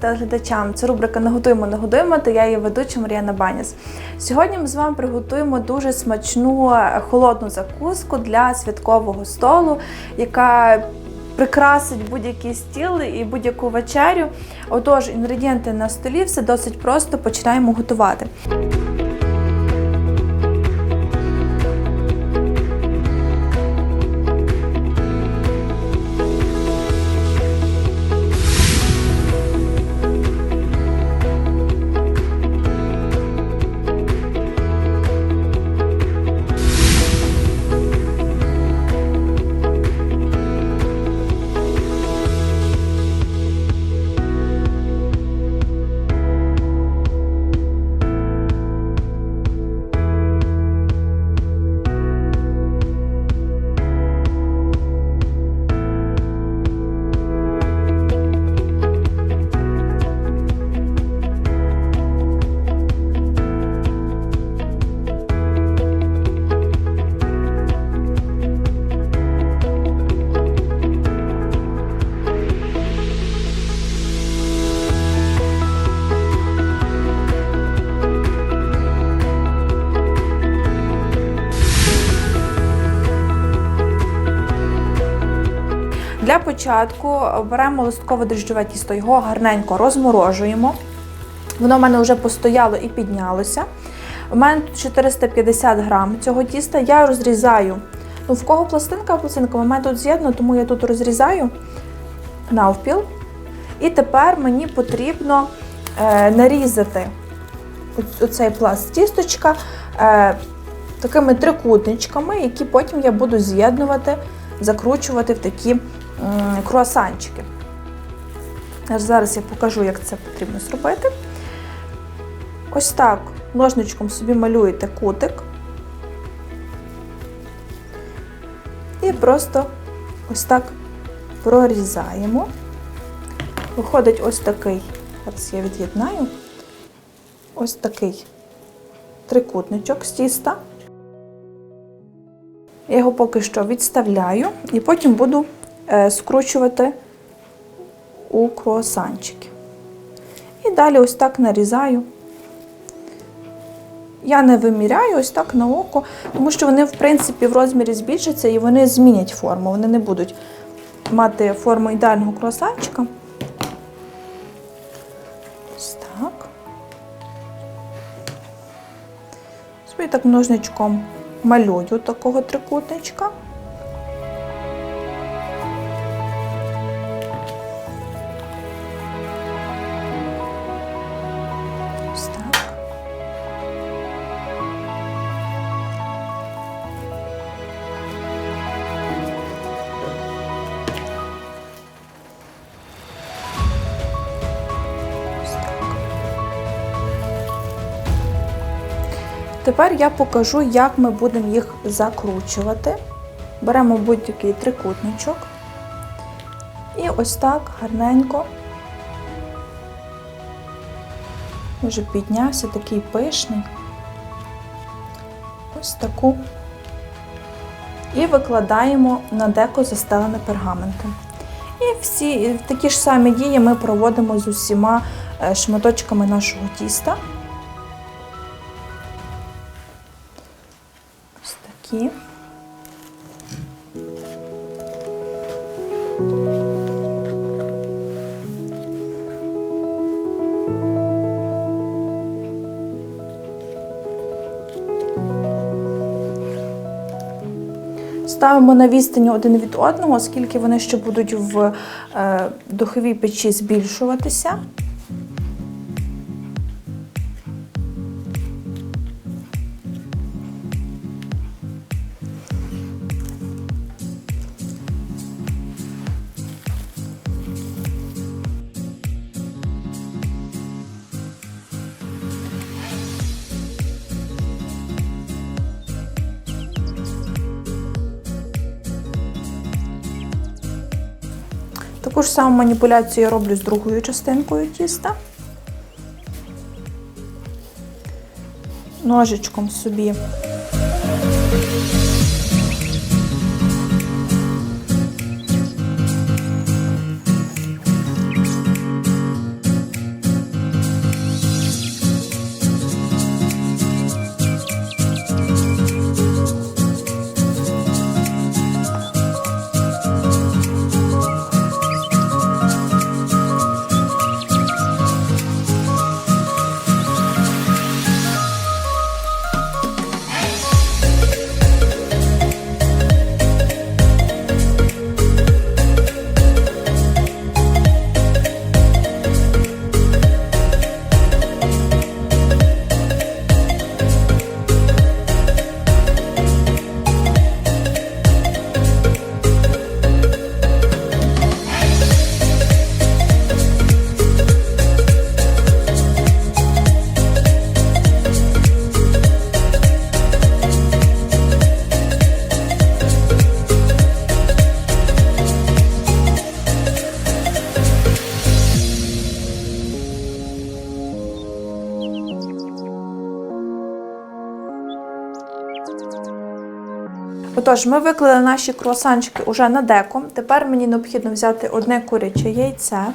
телеглядачам. Це рубрика Не готуємо, не годуємо та я її ведуча Мар'яна Баніс. Сьогодні ми з вами приготуємо дуже смачну е, холодну закуску для святкового столу, яка прикрасить будь-який стіл і будь-яку вечерю. Отож, інгредієнти на столі, все досить просто. Починаємо готувати. Для початку беремо листкове дріжджове тісто, його гарненько розморожуємо. Воно в мене вже постояло і піднялося. У мене тут 450 грам цього тіста. Я розрізаю. Ну, в кого пластинка, пластинка, у мене тут з'єднано, тому я тут розрізаю навпіл. І тепер мені потрібно е, нарізати оцей пласт тісточка е, такими трикутничками, які потім я буду з'єднувати, закручувати в такі круасанчики. Зараз я покажу, як це потрібно зробити. Ось так ножничком собі малюєте кутик. І просто ось так прорізаємо. Виходить ось такий, зараз я від'єднаю, ось такий трикутничок з тіста. Я його поки що відставляю і потім буду скручувати у круасанчики. І далі ось так нарізаю. Я не виміряю ось так на око, тому що вони, в принципі, в розмірі збільшаться і вони змінять форму. Вони не будуть мати форму ідеального круасанчика. Ось так. Собі так ножничком малюю такого трикутничка. Тепер я покажу, як ми будемо їх закручувати. Беремо будь-який трикутничок і ось так гарненько. Вже піднявся такий пишний. Ось таку. І викладаємо на деко застелене пергаментом. І всі такі ж самі дії ми проводимо з усіма е, шматочками нашого тіста. Ось. Ставимо на відстані один від одного, оскільки вони ще будуть в е, духовій печі збільшуватися. Саму маніпуляцію я роблю з другою частинкою тіста. Ножичком собі Отож, ми виклали наші круасанчики уже на деко. Тепер мені необхідно взяти одне куряче яйце,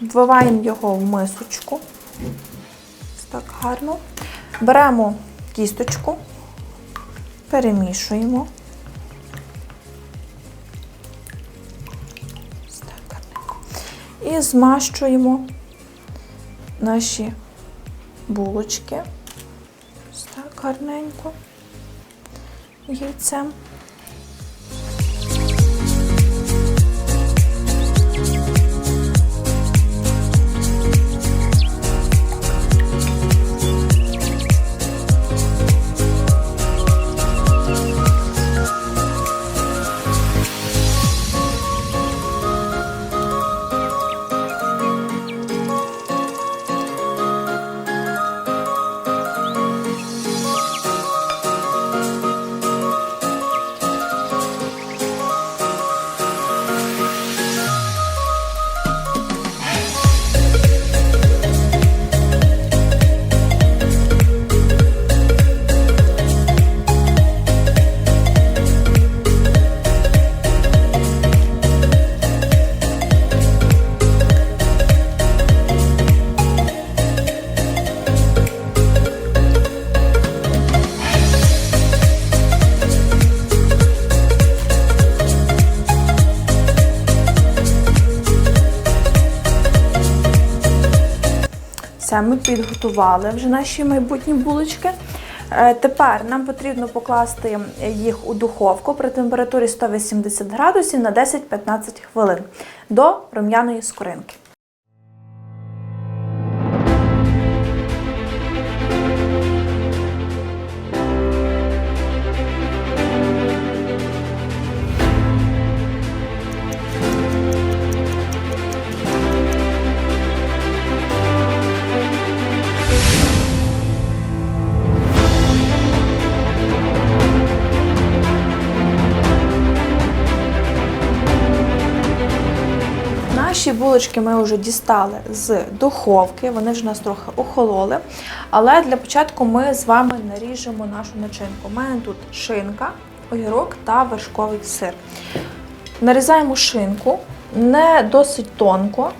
вбиваємо його в мисочку. Так гарно. Беремо кісточку, перемішуємо. І змащуємо наші булочки. Так гарненько яйцем. Все, ми підготували вже наші майбутні булочки. Е, Тепер нам потрібно покласти їх у духовку при температурі 180 градусів на 10-15 хвилин до рум'яної скоринки. Булочки ми вже дістали з духовки, вони вже нас трохи охололи. Але для початку ми з вами наріжемо нашу начинку. У мене тут шинка, огірок та вершковий сир. Нарізаємо шинку не досить тонко.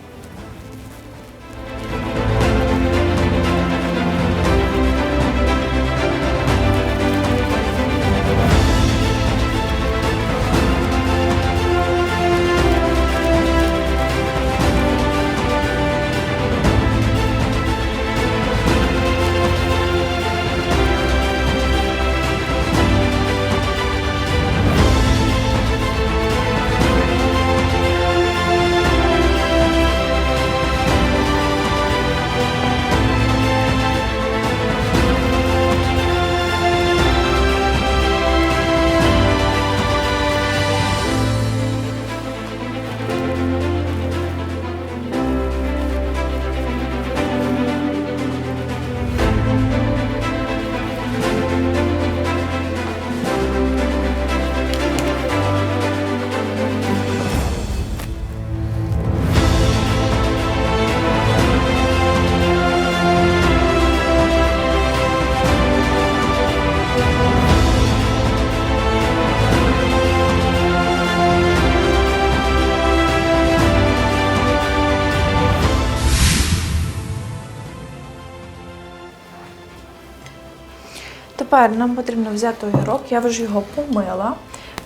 Тепер нам потрібно взяти огірок, я вже його помила.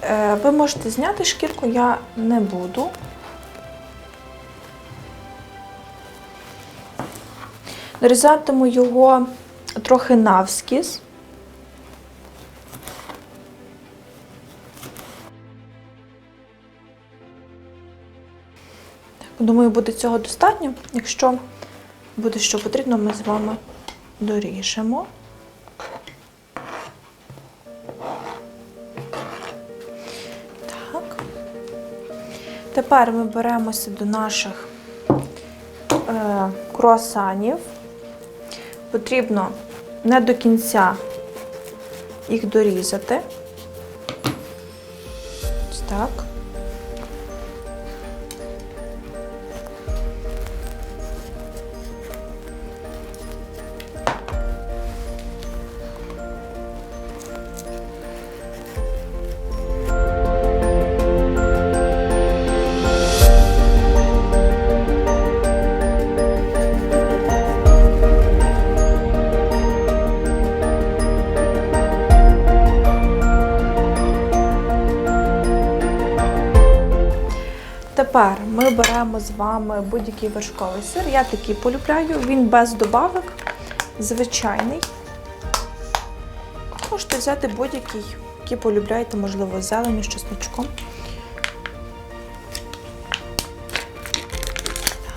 Е, Ви можете зняти шкірку, я не буду. Нарізатиму його трохи навскіз. Думаю, буде цього достатньо. Якщо буде що потрібно, ми з вами доріжемо. Тепер ми беремося до наших е, круасанів. Потрібно не до кінця їх дорізати. Ось так. Тепер ми беремо з вами будь-який вершковий сир. Я такий полюбляю, він без добавок, звичайний. Можете взяти будь-який, який полюбляєте, можливо, з зеленю, з чесночком.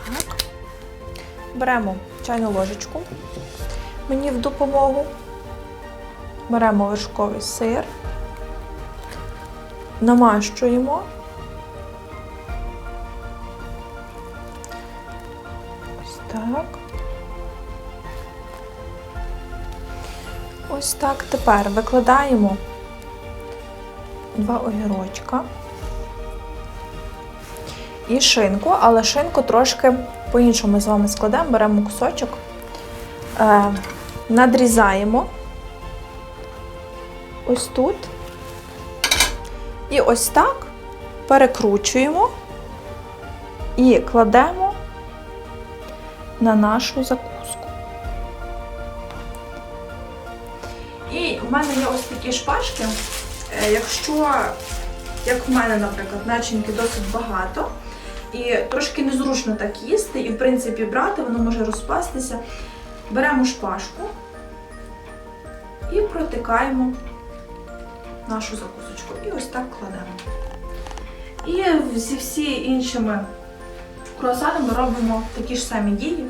Так. Беремо чайну ложечку мені в допомогу. Беремо вершковий сир, намащуємо. Ось так. Тепер викладаємо два огірочка і шинку, але шинку трошки по-іншому з вами складемо, беремо кусочок, е, надрізаємо ось тут. І ось так перекручуємо і кладемо на нашу закуску. Мене є ось такі шпажки. Е, Якщо, як в мене, наприклад, начинки досить багато, і трошки незручно так їсти, і в принципі брати, воно може розпастися. Беремо шпажку і протикаємо нашу закусочку. І ось так кладемо. І зі всі іншими круасанами робимо такі ж самі дії.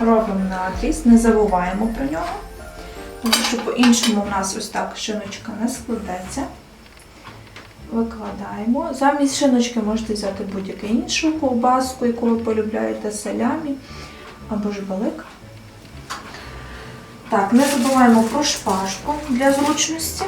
Робимо надріз, не забуваємо про нього, тому що по-іншому в нас ось так шиночка не складеться. Викладаємо. Замість шиночки можете взяти будь-яку іншу ковбаску, яку ви полюбляєте, салямі або ж балик. Так, не забуваємо про шпажку для зручності.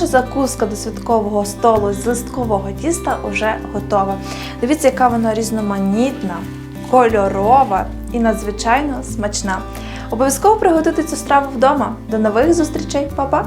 Наша закуска до святкового столу з листкового тіста вже готова. Дивіться, яка вона різноманітна, кольорова і надзвичайно смачна. Обов'язково приготуйте цю страву вдома. До нових зустрічей, Па-па!